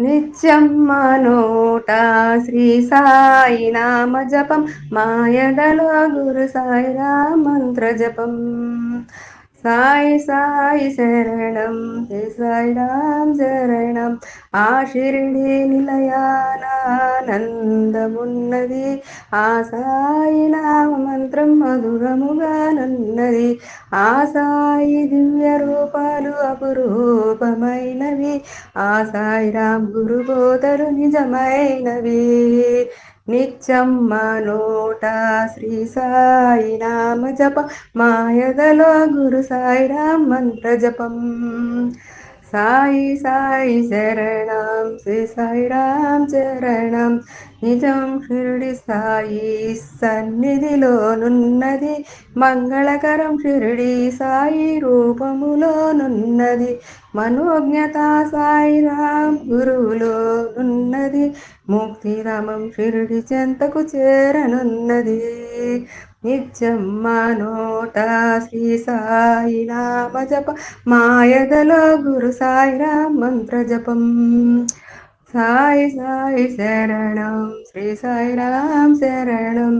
నిత్యం మనోట శ్రీ సాయి నామ జపం మాయదలో గురు సాయి రామ మంత్ర జపం. సాయి సాయి శరణం శ్రీ సాయి రామ్ శరణం. ఆ షిరిడి ఆ సాయి నామ మంత్రం మధురముగా నన్నది. ఆ సాయి దివ్య రూపాలు అపురూపమైనవి. ఆ సాయి రామ్ గురు బోధలు నిజమైనవి. నిత్యం మనోట శ్రీ సాయి నామ జప. మాయదలో గురు సాయి రామ్ మంత్ర జపం. సాయి సాయి శరణం శ్రీ సాయి రామ్ చరణం నిజం షిరిడి సాయి సన్నిధిలోనున్నది. మంగళకరం షిరుడి సాయి రూపములోనున్నది. మనోజ్ఞత సాయి రామ్ గురువులోనున్నది. ముక్తిరామం షిరిడి చెంతకు చేరనున్నది. నిత్యం మనోట శ్రీ సాయి నామ జప. మాయదలో గురు సాయి రామ్ మంత్ర జపం. సాయి సాయి శరణం శ్రీ సాయి రామ్ శరణం.